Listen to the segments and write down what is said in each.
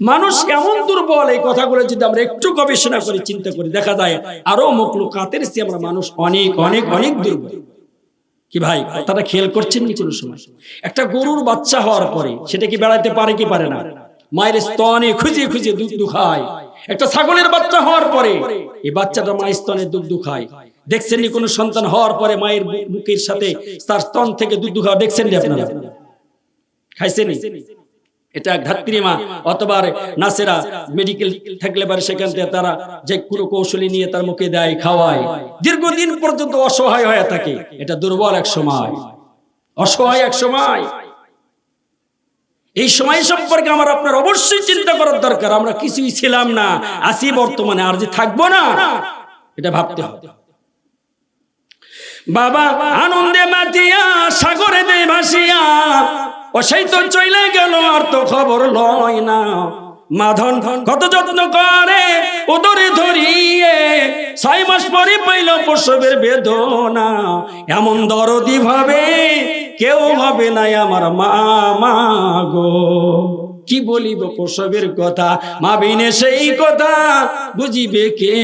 মানুষ এমন দুর্বল, এই কথাগুলো যদি আমরা একটু গবেষণা করে, চিন্তা করি দেখা যায়, আরও মকলুকাতের চেয়ে আমরা মানুষ অনেক অনেক অনেক দুর্বল। কি ভাই, কথাটা খেয়াল করছেন নি কোনো সময়? একটা গরুর বাচ্চা হওয়ার পরে, সেটা কি বেড়াতে পারে কি পারে না? মায়ের স্তনে খুঁজে খুঁজে দুধ দুখায়। একটা ছাগলের বাচ্চা হওয়ার পরে, এই বাচ্চাটা মায়ের স্তনে দুধ দুখায়। দেখছেন নি কোনো সন্তান হওয়ার পরে মায়ের বুকের সাথে তার স্তন থেকে দুধ দুখাওয়া দেখছেন নি আপনারা? খাইছেন এটা ধাত্রী মা, অথবা নাসেরা মেডিকেল থাকলে পারে সেখান থেকে তারা যে কোনো কৌশলী নিয়ে তার মুখে দেয়, খাওয়ায়। দীর্ঘদিন পর্যন্ত অসহায় হয়ে থাকে। এটা দুর্বল এক সময়। অসহায় এক সময়। এই সময় সম্পর্কে আমার আপনার অবশ্যই চিন্তা করার দরকার। আমরা কিছুই ছিলাম না। আসি বর্তমানে, আর যে থাকব না, এটা ভাবতে হবে। বাবা আনন্দে মাতিয়া, সাগরে দে ভাসিয়া ও সেই তো চলে গেল, আর তো খবর লয় না। মাধন কত যত্ন করে ওদরে ধরিয়ে ছয় মাস পরে পাইল প্রসবের বেদনা। এমন দরদি ভাবে কেউ হবে না আমার মা গো। কি বলিব প্রসবের কথা? মা বিনে সেই কথা বুঝিবে কে?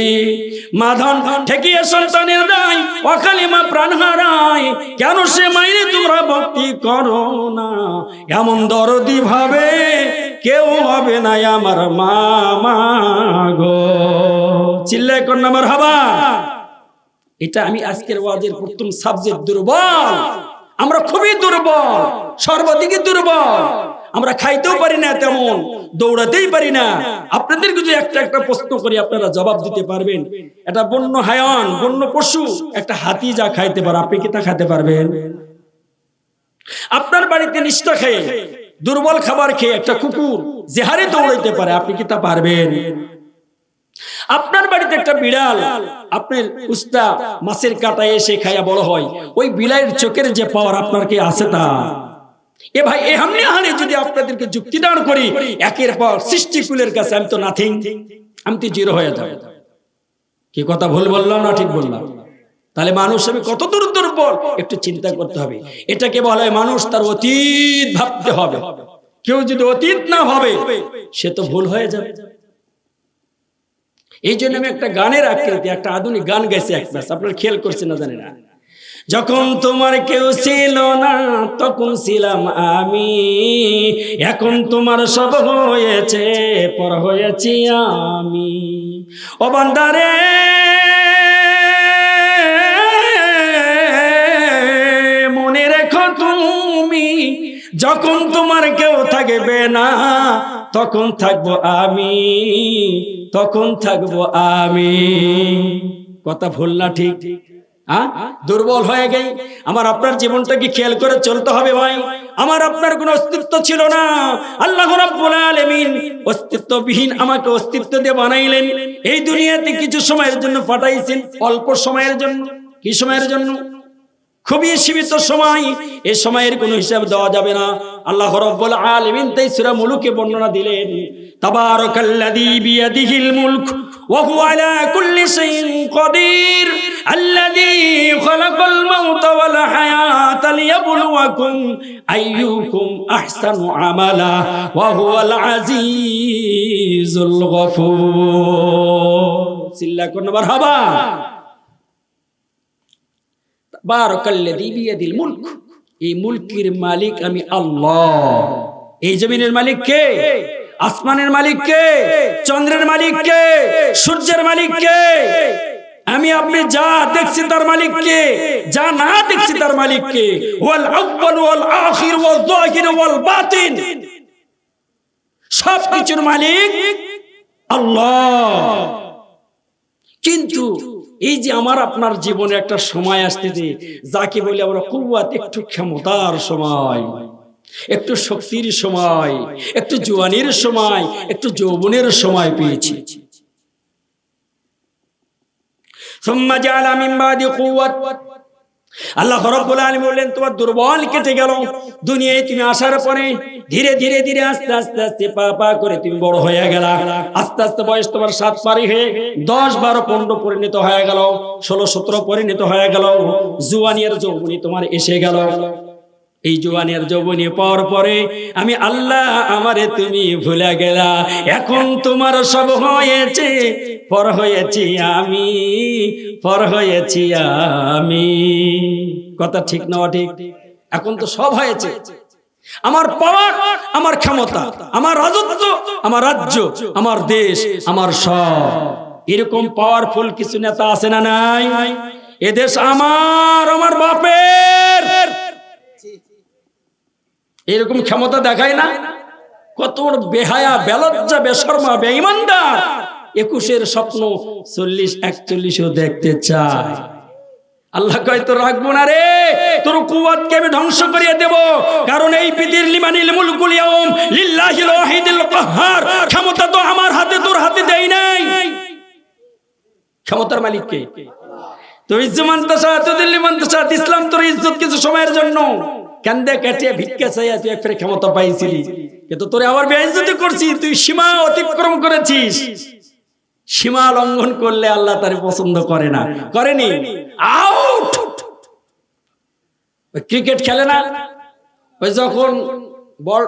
মাধন ঠেকিয়ে সন্তানের দায় অকালে মা প্রাণ হারায়, কেন সে মাইরে তোমরা ভক্তি করো না? এমন দরদি ভাবে কেউ হবে না আমার মা মা গো। চিল্লাই কর আমার হবা এটা আমি আজকের ওয়াজের প্রথম সাবজেক্ট দুর্বল। আমরা খুবই দুর্বল সর্বাধিক দুর্বল। আমরা খাইতেও পারি না তেমন, দৌড়াতেই পারি না। আপনাদের যদি একটা একটা প্রশ্ন করি, আপনারা জবাব দিতে পারবেন। এটা বন্য হায়ান, বন্য পশু, একটা হাতি যা খাইতে পারে, আপনি কি তা খাইতে পারবেন? আপনার বাড়িতে নিষ্ঠা খেয়ে, দুর্বল খাবার খেয়ে একটা কুকুর জেহারে দৌড়াইতে পারে, আপনি কি তা পারবেন? আপনার বাড়িতে একটা বিড়াল আপনার উস্তা মাছের কাটায় এসে খাইয়া বড় হয়, ওই বিড়ালের চোখের যে পাওয়ার আপনার কি আছে তা? এ ভাই, এ হামনে যদি আপনাদেরকে যুক্তি দান করি, একের পর কাছে আমি তো নাথিং আমি তো জিরো হয়ে যাব। কি কথা ভুল বললাম না ঠিক বললাম? তাহলে মানুষ আমি কত দূর দুর্বল? একটু চিন্তা করতে হবে। এটাকে বলা হয় মানুষ তার অতীত ভাবতে হবে। কেউ যদি অতীত না ভাবে, সে তো ভুল হয়ে যাবে। এই জন্য আমি একটা গানের আকৃতি, একটা আধুনিক গান গাইছি এক আপনারা খেয়াল করছেন না জানি না। যখন তোমার কেউ ছিল না, তখন ছিলাম আমি। এখন তোমার সব হয়েছে, পর হয়েছি আমি। ও বান্দারে! মনে রেখো তুমি, যখন তোমার কেউ থাকবে না, তখন থাকব আমি, তখন থাকব আমি। কথা ভুল না ঠিক? হ্যাঁ? দুর্বল হয়ে গেই। আমার আপনার জীবনটাকে খেয়াল করে চলতে হবে ভাই। আমার আপনার কোনো অস্তিত্ব ছিল না। আল্লাহ রাব্বুল আলামিন অস্তিত্ববিহীন আমাকে অস্তিত্ব দিয়ে বানাইলেন। এই দুনিয়াতে কিছু সময়ের জন্য পাঠাইছেন, অল্প সময়ের জন্য। কি সময়ের জন্য? খুবই সীমিত সময়। এই সময়ের কোনো হিসাব দেওয়া যাবে না। আল্লাহ রাব্বুল আলামিন তাই সূরা মুলুকে বর্ণনা দিলেন, তাবারাকাল্লাযী বিয়াদিহিল মুলক কুল্লি শাইইন কাদির আল্লাযী খালাকাল মাউতা ওয়াল হায়াতা লিয়াবলুয়াকুম আইয়ুকুম আহসানু আমালা ওয়া হুয়াল আজিজুল গফুর সিল্লা কোন মারহাবা। বারাকাল্লাযী বিয়াদিল মুলক। এই মুলকের মালিক আমি আল্লাহ। এই জমিনের মালিক কে? আসমানের মালিক কে? চন্দ্রের মালিক কে? সূর্যের মালিক কে? আমি আপনি যা দেখছি তার মালিক কে? যা না দেখছি তার মালিক কে? ওয়াল আউয়াল ওয়াল আখির ওয়াল যাহির ওয়াল বাতিন। সব কিছুর মালিক আল্লাহ। কিন্তু এই যে আমার আপনার জীবনে একটা সময় আসতেছে, যাকে বলি আমরা কুয়াত একটু ক্ষমতার সময়। একটু শক্তির সময়, একটু জোয়ানির সময়, একটু যৌবনের সময় পেয়েছি। আল্লাহ হরফুল আলী বললেন, তোমার দুর্বল কেটে গেল। দুনিয়ায় তুমি আসার পরে ধীরে ধীরে ধীরে আস্তে আস্তে আস্তে পা পা করে তুমি বড় হয়ে গেল। আস্তে আস্তে বয়স তোমার সাত পারি হয়ে দশ, বারো, পনেরো পরিণত হয়ে গেল, ষোলো, সতেরো পরিণত হয়ে গেল। জুয়ানিয়ার যৌবনী তোমার এসে গেল। এই জোয়ানের যৌবনী পাওয়ার পরে আমি, আল্লাহ, আমারে তুমি ভুলে গেলা। এখন তোমার সব হয়েছে, পর হয়েছি আমি, পর হয়েছি আমি। কথা ঠিক না ঠিক এখন তো সব হয়েছে। আমার পাওয়ার, আমার ক্ষমতা, আমার রাজত্ব, আমার রাজ্য, আমার দেশ, আমার সব। এরকম পাওয়ারফুল কিছু নেতা আছে না নাই? এদেশ আমার আমার বাপের। এরকম ক্ষমতা দেখায় না? কত বেহায়া, বেলজ্জা, বেশর্মা, বেঈমানদার। একুশের স্বপ্ন চল্লিশ, একচল্লিশও দেখতে চায়। আল্লাহ কয় তো রাখব না রে। তোর কুয়াতকে আমি ধ্বংস করিয়ে দেব। কারণ এই পৃথিবীর লিমানিল মুলকুল লিল্লাহিল ওয়াহিদিল কাহ্হার ক্ষমতা তো আমার হাতে, তোর হাতে দেই নাই। ক্ষমতার মালিক কে? তো ইজ্জমান তাসা তুদিল্লি মান্তাসা ইসলাম তোর ইজ্জত কিছু সময়ের জন্য। কান্দে কাটে ভিক্ষা চাইয়া তুই একটা ক্ষমতা পাইছিলি। কিন্তু তোরে আবার বেইজ্জতি করছি, তুই সীমা অতিক্রম করেছিস। সীমা লঙ্ঘন করলে আল্লাহ তারে পছন্দ করে না। করেনি? আউট ক্রিকেট খেলে না? ওই যখন বল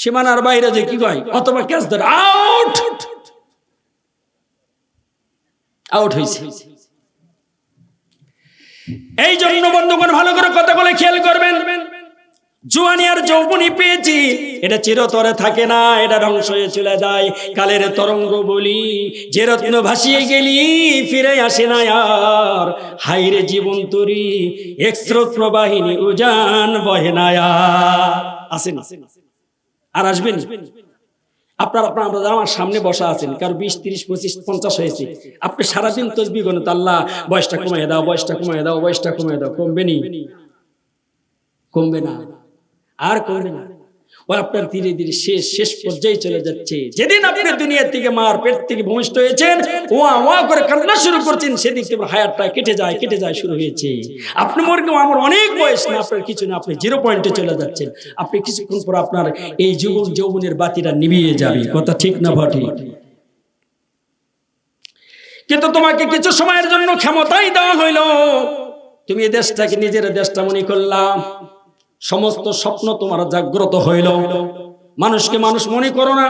সীমানার বাইরে যে কি কয় অথবা ক্যাচ ধরে আউট আউট হয়েছে এই জন্য বন্ধুগণ, ভালো করে কথা বলে খেয়াল করবেন। জুয়ানি আর যৌবনী পেয়েছি। এটা চিরতরে থাকে না, এটা ধ্বংস হয়ে চলে যায়। কালের তরঙ্গ বলি, যে রত্ন ভাসিয়ে গেলি, ফিরে আসে না আর। হাইরে জীবন তরি এক্সরোত প্রবাহিনী উজান বহে না আসেন আর আসবেন? আপনার আপনার, আপনারা আমার সামনে বসা আছেন। কারও বিশ, তিরিশ, পঁচিশ, পঞ্চাশ হয়েছে। আপনি সারাদিন তসবি গণে আল্লাহ, বয়সটা কমাই দাও, বয়সটা কমাই দাও, বয়সটা কমাই দাও। কমবে নি? কমবে না। আর কমবে না। ও আপনার ধীরে ধীরে শেষ শেষ পর্যায়ে চলে যাচ্ছে। যেদিন আপনি দুনিয়া থেকে মার পেট থেকে ভূমিষ্ঠ হয়েছেন ও ওয়া করে কান্না শুরু করছেন, সেদিন থেকে হায়ারটা কেটে যায় কেটে যায়, শুরু হয়েছে। আপনি মনে আমার অনেক বয়স না, আপনার কিছু না, আপনি জিরো পয়েন্টে চলে যাচ্ছেন। আপনি কিছুক্ষণ পর আপনার এই যুবক যৌবনের বাতিটা নিভিয়ে যাবে। কথা ঠিক না ভটি কিন্তু তোমাকে কিছু সময়ের জন্য ক্ষমতাই দেওয়া হইল। তুমি এই দেশটাকে, নিজের দেশটা মনে করলাম। সমস্ত স্বপ্ন তোমার জাগ্রত হইল। মানুষকে মানুষ মনে করো না,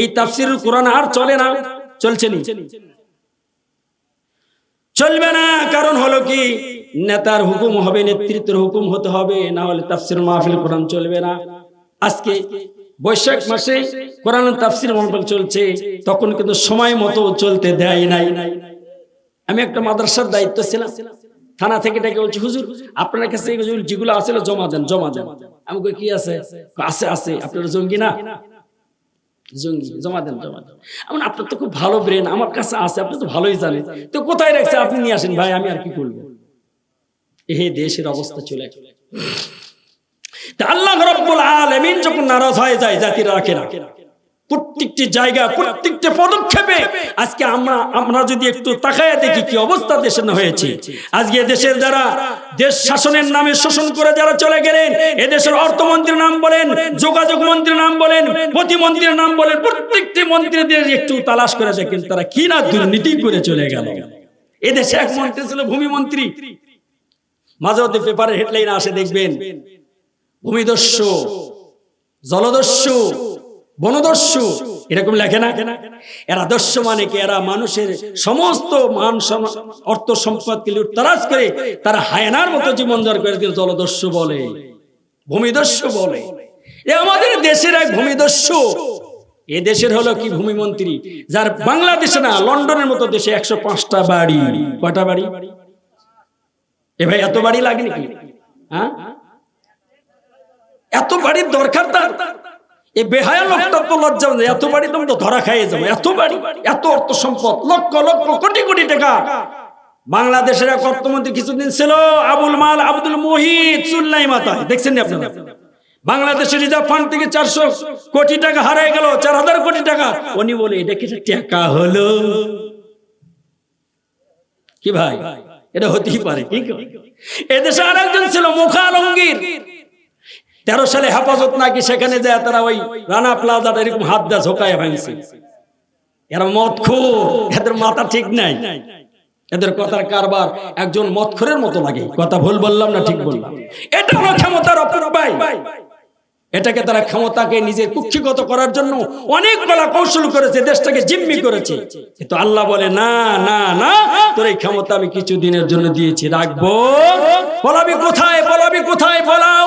এই তাফসির কোরআন আর চলে না, চলছে নি। চলবে না, কারণ হলো কি, নেতার হুকুম হবে, নেতৃত্বের হুকুম হতে হবে, না হলে তাফসির মাহফিল কোরআন চলবে না। আজকে বৈশাখ মাসে কোরআন তাফসির মাহফিল চলছে, তখন কিন্তু সময় মতো চলতে দেয় নাই। আমি একটা মাদ্রাসার দায়িত্ব ছিলাম। থানা থেকে ডেকে বলছি, হুজুর, আপনার কাছে যেগুলো আছে জমা দেন জমা দেন। আমি কি আছে? আছে আছে, আপনার জঙ্গি না? জমা দেন জমা দেন। আপনার তো খুব ভালো ব্রেন আমার কাছে আছে, আপনি তো ভালোই তো কোথায় রাখছে আপনি নিয়ে আসেন, ভাই, আমি আর কি করব? দেশের অবস্থা চলে আল্লাহ রব্বুল আলামিন যখন নারাজ হয়ে যায়, জাতিরা রাখে না প্রত্যেকটি জায়গা, প্রত্যেকটি পদক্ষেপে আজকে আমরা আমরা যদি একটু তাকায় দেখি কি অবস্থা দেশে হয়েছে। আজকে দেশের যারা দেশ শাসনের নামে শোষণ করে যারা চলে গেলেন, এদেশের অর্থমন্ত্রীর নাম বলেন, যোগাযোগ মন্ত্রীর নাম বলেন, প্রতিমন্ত্রীর নাম বলেন, প্রত্যেকটি মন্ত্রীদের একটু তালাশ করে দেখেন তারা কি না দুর্নীতি করে চলে গেল। এদেশে এক মন্ত্রী ছিল ভূমি মন্ত্রী মাঝে মধ্যে পেপারের হেডলাইন আসে, দেখবেন, ভূমিদস্যু, জলদস্যু বনদস্যু, এরকম লেখে না? এরা দস্য মানে কি? এরা মানুষের সমস্ত মান অর্থ সম্পদকে লুটতারাজ করে তারা হায়নার মতো জীবন দর করে কিন্তু জলদস্যু বলে, ভূমিদস্যু বলে। এ আমাদের দেশের এক ভূমিদস্যু। এ দেশের হলো কি ভূমিমন্ত্রী, যার বাংলাদেশে না, লন্ডনের মতো দেশে একশো পাঁচটা বাড়ি। কটা বাড়ি? এ ভাই, এত বাড়ি লাগে নাকি? হ্যাঁ? এত বাড়ির দরকার তার? এই বেহায়া লোকটা তো লজ্জা এত বাড়ি তুমি তো ধরা খাইয়ে যাব, এত বাড়ি, এত অর্থ সম্পদ, লক্ষ লক্ষ, কোটি কোটি টাকা। বাংলাদেশের এক অর্থমন্ত্রী কিছুদিন ছিল, আবুল মাল আব্দুল মুহিত চুল্লাই মাথা দেখছেন নি আপনারা? বাংলাদেশের রিজার্ভ ফান্ড থেকে চারশো কোটি টাকা হারাই গেল, চার হাজার কোটি টাকা। উনি বলে, এটা কি টাকা হলো? কি ভাই? এটা হতেই পারে এদেশে আর একজন ছিল মুখা আলমগীর। তেরো সালে হেফাজত নাকি সেখানে যায়, তারা ওই রানা প্লাজাটা এরকম হাত দেয় ঝোকায় ভাঙছে। এরা মদ খো এদের মাথা ঠিক নাই। এদের কথার কারবার একজন মৎখরের মতো লাগে। কথা ভুল বললাম না ঠিক বললাম? এটা হলো ক্ষমতার অপব্যয় এটাকে তারা ক্ষমতাকে নিজের কুক্ষিগত করার জন্য অনেক কলা কৌশল করেছে, দেশটাকে জিম্মি করেছে। কিন্তু আল্লাহ বলে, না না না, তোর এই ক্ষমতা আমি কিছু দিনের জন্য দিয়েছি। রাখব। বলাবি কোথায় বলাবি কোথায় বলাও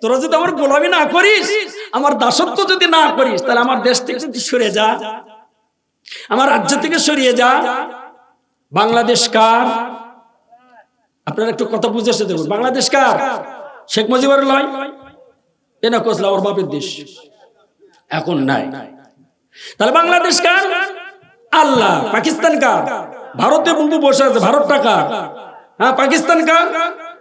তোরা যদি আমার গোলামি না করিস, আমার দাসত্ব যদি না করিস, তাহলে আমার দেশ থেকে সরে যা। আমার রাজ্য থেকে সরিয়ে যা। বাংলাদেশ কার? আপনারা একটু কথা বুঝে এসে দেখুন। বাংলাদেশ কার? শেখ মুজিবুর লয় এ না কোসলা, ওর বাপের দেশ। এখন নাই। তাহলে বাংলাদেশ কার? আল্লাহ। পাকিস্তান কার? ভারতে বুবু বসে আছে। ভারত টাকা হ্যাঁ পাকিস্তান কার?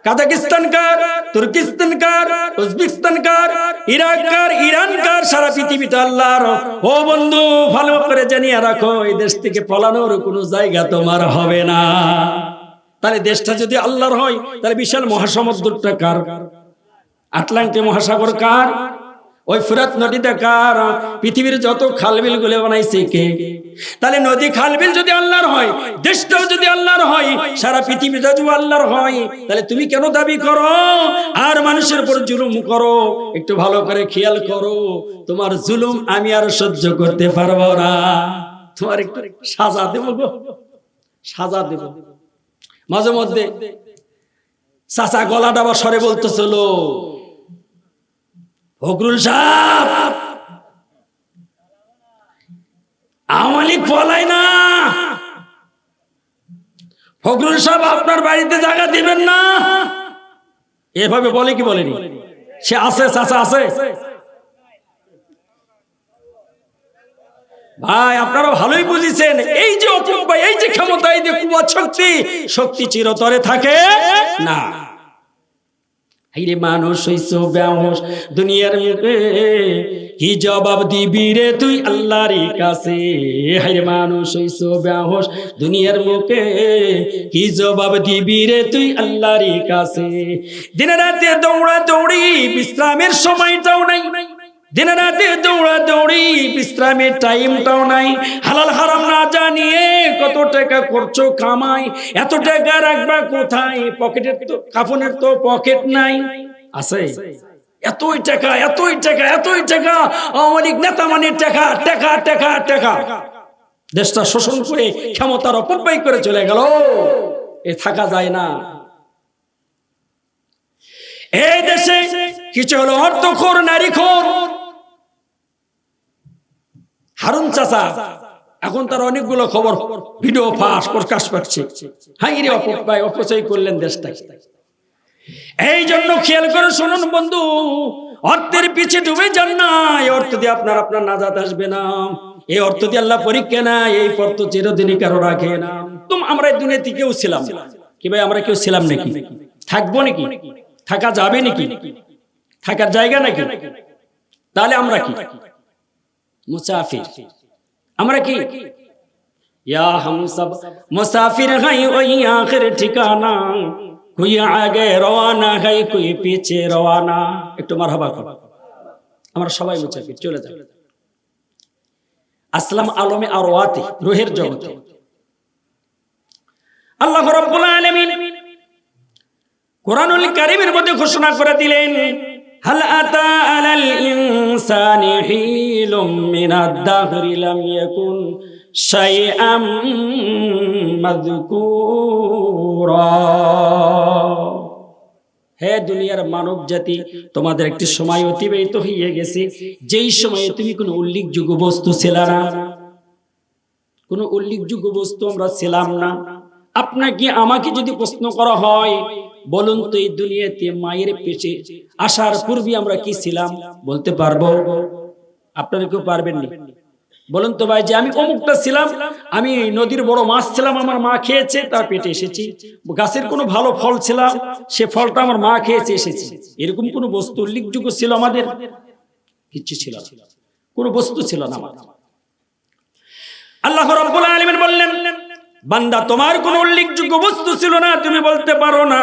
কাজাকিস্তান কার, তুর্কিস্তান কার, উজবেকিস্তান কার, ইরাক কার, ইরান কার, সারা পৃথিবীতে আল্লাহর ও বন্ধু, ভালো করে জানিয়ে রাখো, এই দেশ থেকে পলানোর কোনো জায়গা তোমার হবে না। তাহলে দেশটা যদি আল্লাহর হয়, তাহলে বিশাল মহাসমুদ্রটা কার? আটলান্টিক মহাসাগর কার? ওই ফুরাত নদীটা কার পৃথিবীর যত খালবিলগুলো বানাইছে কে? তাহলে নদী খালবিল যদি আল্লাহর হয়, দেশটাও যদি আল্লাহর হয়, সারা পৃথিবীটা যদি আল্লাহর হয়, তাহলে তুমি কেন দাবি করো? আর মানুষের উপর জুলুম করো, একটু ভালো করে খেয়াল করো, তোমার জুলুম আমি আর সহ্য করতে পারব না। তোমার একটু সাজা দেব গো, সাজা দেব। মাঝে মধ্যে চাচা গলাটা আবার সরে বলতেছিল ফকরুল সাহেব! আমালি পলাই না! ফকরুল সাহেব, আপনার বাড়িতে জায়গা দিবেন না? এভাবে বলে কি বলেনি? সে আছে চাচা আছে ভাই, আপনারা ভালোই বুঝেছেন, এই যে অপব্যয় এই যে ক্ষমতা এই যে কুয়ার শক্তি শক্তি চিরতরে থাকে না। হাইরে মানুষ হইছো ব্যাহস দুনিয়ার মুখে কি জবাব দিবি রে তুই আল্লাহর কাছে? হাইরে মানুষ হইছো ব্যাহস দুনিয়ার মুখে কি জবাব দিবি রে তুই আল্লাহর কাছে? দিনে রাতে দৌড়া দৌড়ি বিশ্রামের সময়টাও নাই। দিনে রাতে দৌড়া দৌড়ি বিশ্রামের টাইমটাও নাই। হালাল হারাম না জানিয়ে কত টাকা করছ কামাই, এত টাকা রাখবা কোথায়? পকেটের তো, কাফনের তো পকেট নাই। আছে? এতই টাকা এতই টাকা এতই টাকা। আওয়ামী নেতা মানে টাকা টাকা টাকা টাকা। দেশটা শোষণ করে ক্ষমতার অপব্যয় করে চলে গেল। এ থাকা যায় না। এই দেশে কিছু হলো অর্থখোর নারীখোর হারুন চাচা, এখন তার অনেকগুলো খবর ভিডিও ফাঁস প্রকাশ পাচ্ছে। হাই রে অপচয় করলেন দেশটা এই জন্য খেয়াল করে শুনুন বন্ধু, অর্থের পিছে ডুবে যান না, এই অর্থ দিয়ে আপনার আপনার নাজাত আসবে না। এই অর্থ দিয়ে আল্লাহ পরীক্ষা না এই পর্ত চিরদিনই কারও রাখে না। তুমি, আমরা এই দুনিয়াতে কেউ ছিলাম। কি ভাই, আমরা কেউ ছিলাম নাকি? থাকব নাকি? থাকা যাবে নাকি? থাকার জায়গা নাকি? তাহলে আমরা কি? মুসাফির। আমরা কি? ইয়া হাম সব মুসাফির হাই ওই আখের ঠিকানা। কুই আগে রওয়ানা হাই, কুই পিছে রওয়ানা। একটু মারহাবা করো। আমরা সবাই মুসাফির, চলে যাব আসলাম আলমে আরওয়াতে, রোহের জগতে। আল্লাহ রাব্বুল আলামিন কোরআনুল কারীমের মধ্যে ঘোষণা করে দিলেন হাল আতা আলাল ইনসানি হিলুম মিনাদ দাহরি লাম ইয়াকুন শাইআম মাযকুরা হে দুনিয়ার মানব জাতি, তোমাদের একটি সময় অতিবাহিত হয়ে গেছে। যেই সময়ে তুমি কোনো উল্লেখযোগ্য বস্তু ছিল না, কোনো উল্লেখযোগ্য বস্তু আমরা ছিলাম না। আপনাকে আমাকে যদি প্রশ্ন করা হয় বলুন তো এই দুনিয়াতে মায়ের পেটে আসার পূর্বে আমরা কি ছিলাম? বলতে পারব? আপনারা কেউ পারবেন না? বলুন তো ভাই যে আমি অমুকটা ছিলাম, আমি নদীর বড় মাছ ছিলাম, আমার মা খেয়েছে, তার পেটে এসেছি। গাছের কোনো ভালো ফল ছিলাম, সে ফলটা আমার মা খেয়েছে, এসেছি। এরকম কোনো বস্তু উল্লেখযোগ্য ছিল আমাদের? কিচ্ছু ছিল কোনো বস্তু ছিল না আমার আল্লাহ রাব্বুল আলামিন বললেন বান্দা, তোমার কোনো উল্লেখযোগ্য বস্তু ছিল না, তুমি বলতে পারো না।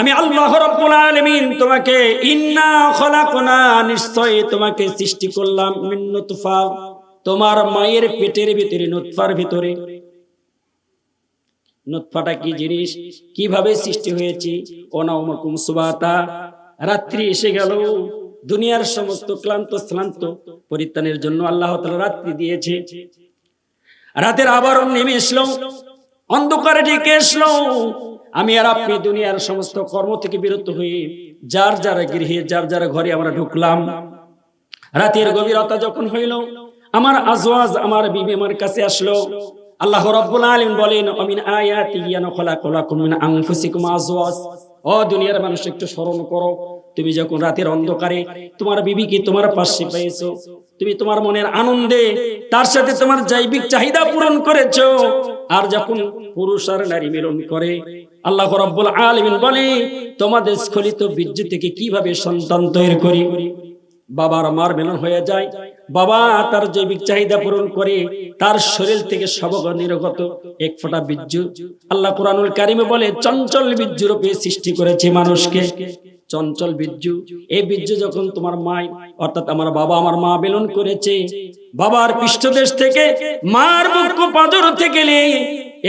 আমি আল্লাহ রাব্বুল আলামিন তোমাকে ইন্না খলাকনা নিশ্চয় তোমাকে সৃষ্টি করলাম মিন নুতফা, তোমার মায়ের পেটের ভিতরে, নুতফার ভিতরে। নুতফাটা কি জিনিস? কীভাবে সৃষ্টি হয়েছে? অনাউমাকুম সুবাতা। রাত্রি এসে গেল, দুনিয়ার সমস্ত ক্লান্ত শ্লান্ত পরিত্রাণের জন্য আল্লাহ তাআলা রাত্রি দিয়েছে। রাতের আবরণ নেমে এসলো অন্ধকারে ঢেকে এসলো আমি আর আপনি দুনিয়ার সমস্ত কর্ম থেকে বিরত হয়ে যার যার গৃহে, যার যার ঘরে আমরা ঢুকলাম। রাতের গভীরতা যখন হইল, আমার আজওয়াজ আমার বিবি আমার কাছে আসলো। আল্লাহ রাব্বুল আলামিন বলেন আমিন আয়াতি ইয়ানা খলাকুলাকুম মিন আনফুসিকুম আজওয়াজ। ও দুনিয়ার মানুষ, একটু স্মরণ করো, তুমি যখন রাতের অন্ধকারে তোমার বিবিকে তোমার পাশে পেয়েছ তুমি তোমার মনের আনন্দে, তার সাথে তোমার জৈবিক চাহিদা পূরণ করেছ। আর যখন পুরুষ আর নারী মিলন করে, আল্লাহ রাব্বুল আলামিন বলে তোমাদের স্খলিত বীর্য থেকে কীভাবে সন্তান তৈরি করি? বাবার মার মিলন হয়ে যায়, বাবা তার জৈবিক চাহিদা পূরণ করে, তার শরীর থেকে সবগ নির্গত এক ফোঁটা বীর্য। আল্লাহ কোরআনুল কারিমে বলে, চঞ্চল বীর্য রূপে সৃষ্টি করেছে মানুষকে। চঞ্চল বীর্য এই বীর্য যখন তোমার মাই, অর্থাৎ আমার বাবা আমার মা মিলন করেছে, বাবার পৃষ্ঠদেশ থেকে, মার বুক পাঁজর থেকে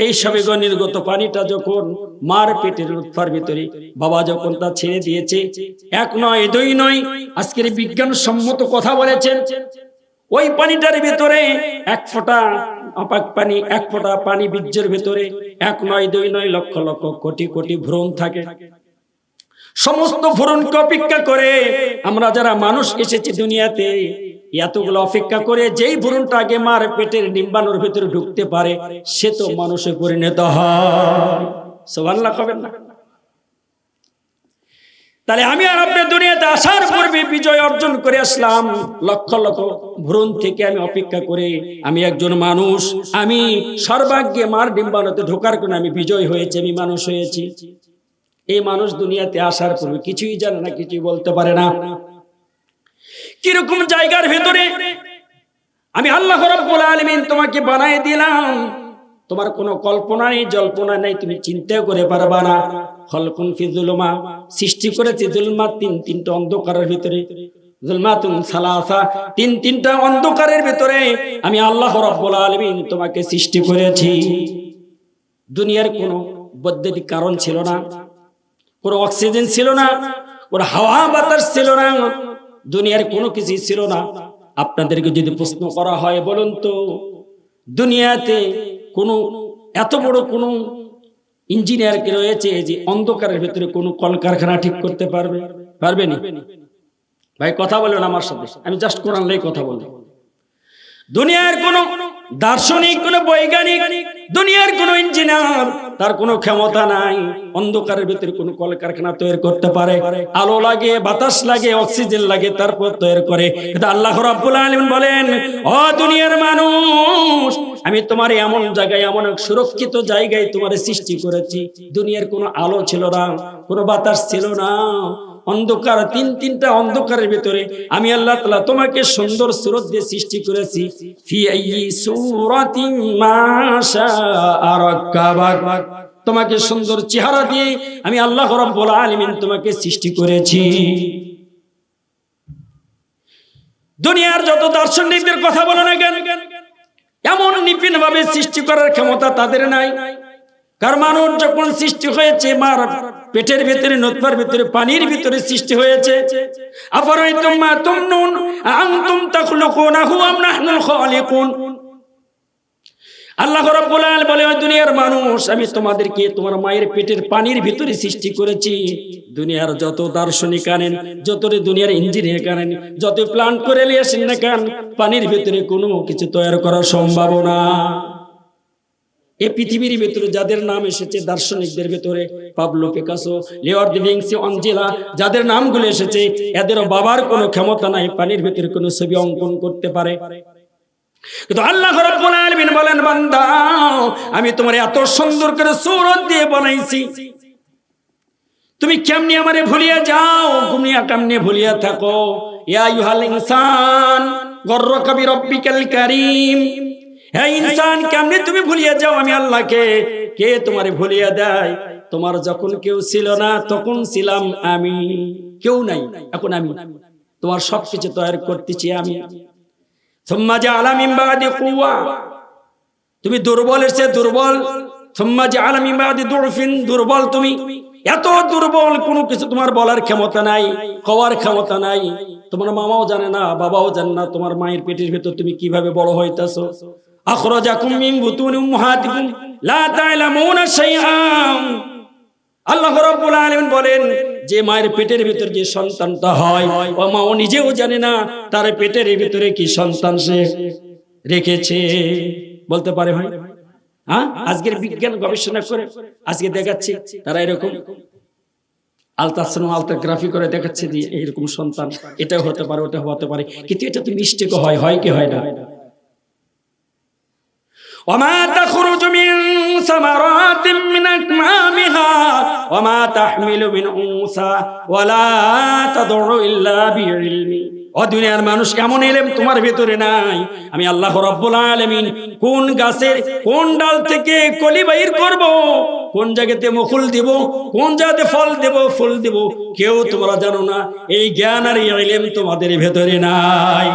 এই সবে নির্গত পানিটা যখন মার পেটের উৎফার ভিতরে বাবা যখন তা ছেড়ে দিয়েছে, এক নয়, দুই নয়, আজকের বিজ্ঞান সম্মত কথা বলেছেন, ওই পানিটার ভিতরে এক ফোঁটা অপাক পানি, এক ফোঁটা পানি বীর্যের ভিতরে, এক নয়, দুই নয় লক্ষ লক্ষ কোটি কোটি ভ্রণ থাকে। সমস্ত ভ্রণকে অপেক্ষা করে আমরা যারা মানুষ এসেছি দুনিয়াতে, এতগুলো অপেক্ষা করে যেই ভ্রূণটা আগে মার পেটের ডিম্বাণুর ভিতরে ঢুকতে পারে, সে তো মানুষে পরিণত হয়। না? তাহলে আমি আর আপনি দুনিয়াতে আসার পূর্বে বিজয় অর্জন করে আসলাম। লক্ষ লক্ষ ভ্রূণ থেকে আমি অপেক্ষা করে আমি একজন মানুষ, আমি সর্বাগ্যে মার ডিম্বাণুতে ঢোকার কোন আমি বিজয় হয়েছি, আমি মানুষ হয়েছি। এই মানুষ দুনিয়াতে আসার পূর্বে কিছুই জানে না, কিছুই বলতে পারে না। কীরকম জায়গার ভেতরে আমি আল্লাহ আলামিন তোমাকে বানায় দিলাম। তোমার কোনো কল্পনা নেই, জল্পনা নেই, তুমি চিন্তাও করে পারবা না। খলকুন ফি জুলুমা, সৃষ্টি করেছে জুলমা তিন তিনটা অন্ধকারের ভিতরে। তিন তিনটা অন্ধকারের ভিতরে আমি আল্লাহ রাব্বুল আলামিন তোমাকে সৃষ্টি করেছি। দুনিয়ার কোনো বৈদ্যুতিক কারণ ছিল না। কোনো অক্সিজেন ছিল না কোনো হাওয়া বাতাস ছিল না, দুনিয়ার কোনো কিছু ছিল না। আপনাদেরকে যদি প্রশ্ন করা হয় বলুন তো, দুনিয়াতে কোনো, এত বড় কোনো ইঞ্জিনিয়ার কি রয়েছে যে অন্ধকারের ভিতরে কোনো কলকারখানা ঠিক করতে পারবে? পারবে না? ভাই, কথা বলেন আমার সাথে। আমি জাস্ট কোরআন লাই কথা বলব। দুনিয়ার কোন দার্শনিক, কোন বৈজ্ঞানিক, দুনিয়ার কোন ইঞ্জিনিয়ার, তার কোনো ক্ষমতা নাই। অন্ধকারের ভিতরে কোনো কলকারখানা তৈরি করতে পারে। আলো লাগে, বাতাস লাগে, অক্সিজেন লাগে, তারপর তৈরি করে। কিন্তু আল্লাহ রাব্বুল আলামিন বলেন, ও দুনিয়ার মানুষ, আমি তোমার এমন জায়গায়, এমন এক সুরক্ষিত জায়গায় তোমার সৃষ্টি করেছি। দুনিয়ার কোনো আলো ছিল না, কোনো বাতাস ছিল না। অন্ধকার, তিন তিনটা অন্ধকারের ভিতরে আমি আল্লাহ তালা তোমাকে সুন্দর সুরত দিয়ে সৃষ্টি করেছি। তোমাকে সুন্দর চেহারা দিয়ে আমি আল্লাহ রাব্বুল আলামিন তোমাকে সৃষ্টি করেছি। দুনিয়ার যত দার্শনিকদের কথা বলো না কেন, এমন নিপিন ভাবে সৃষ্টি করার ক্ষমতা তাদের নাই। কার মানুষ যখন সৃষ্টি হয়েছে, মার পেটের ভিতরে নতফার ভিতরে, পানির ভিতরে সৃষ্টি হয়েছে। আল্লাহ বলে দুনিয়ার মানুষ, আমি তোমাদেরকে তোমার মায়ের পেটের পানির ভিতরে সৃষ্টি করেছি। দুনিয়ার যত দার্শনিক আনেন যত দুনিয়ার ইঞ্জিনিয়ার আনেন যত প্ল্যান করে নিয়ে না কেন, পানির ভিতরে কোনো কিছু তৈরি করা সম্ভব না। এই পৃথিবীর ভিতরে যাদের নাম এসেছে দার্শনিকদের ভিতরে, পাবলো পিকাসো লিওর ভিংসি, অঞ্জেলা, যাদের নামগুলো এসেছে, এদেরও বাবার কোনো ক্ষমতা নাই, পানির ভিতরে কোনো ছবি অঙ্কন করতে পারে। বলেন, বান্দা, আমি তোমার এত সুন্দর করে সূরত দিয়ে বানাইছি। তুমি কেমনি আমারে ভুলিয়া যাও? গুমিয়া কেমনে ভুলিয়া থাকো। ইয়া আইয়ুহাল ইনসান গর্রকা বিরাব্বিকাল কারীম। হে ইনসান, কেমনে তুমি ভুলিয়া যাও আমি আল্লাহকে? কে তোমারে ভুলিয়া দেয়? তোমার যখন কেউ ছিল না, তখন ছিলাম আমি। কেউ নাই, এখন আমি। তোমার সবকিছু তৈরি করতেছি আমি। তুমি দুর্বলের চেয়ে দুর্বল। দুর্বল তুমি। এত দুর্বল, কোনো কিছু তোমার বলার ক্ষমতা নাই, কওয়ার ক্ষমতা নাই। তোমার মামাও জানে না, বাবাও জানে না, তোমার মায়ের পেটের ভেতর তুমি কীভাবে বড় হইতাছো? আখরাজাকুম মিন বুতুনি উম্মাহাতিকুম, লা তা'লামুনা শাইআন আল্লাহ রাব্বুল আলামিন বলেন, যে মায়ের পেটের ভিতর যে সন্তানটা হয়, ও মা ও নিজেও জানে না তার পেটের ভিতরে কি সন্তান সে রেখেছে। বলতে পারে ভাই? হ্যাঁ? আজকের বিজ্ঞান গবেষণা করে, আজকে দেখাচ্ছে, তারা এরকম আলট্রাসাউন্ড আলট্রাগ্রাফি করে দেখাচ্ছে যে এরকম সন্তান এটা হতে পারে ওটা হতে পারে। কিন্তু এটা তো মিস্টেক হয় হয় কি হয় না? وما تخرج من ثمرات من أكمامها وما تحمل من أنثى ولا تضع إلا بعلمه ও দুনিয়ার মানুষ এমন এলেম তোমার ভেতরে নাই আমি আল্লাহ রব্বুল আলামিন কোন গাছের কোন ডাল থেকে কলি বাইর করব কোন জায়গাতে মুকুল দিব কোন জায়গাতে ফল দেব ফুল দেব কেউ তোমরা জানো না এই জ্ঞান আর এই ইলম তোমাদের ভেতরে নাই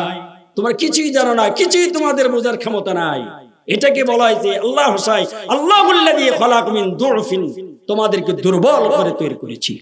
তোমরা কিছুই জানো না কিছুই তোমাদের বোঝার ক্ষমতা নাই এটাকে বলা হয় যে আল্লাহ হোসাই আল্লাহ দিয়ে খলাক মিন তোমাদেরকে দুর্বল করে তৈরি করেছি।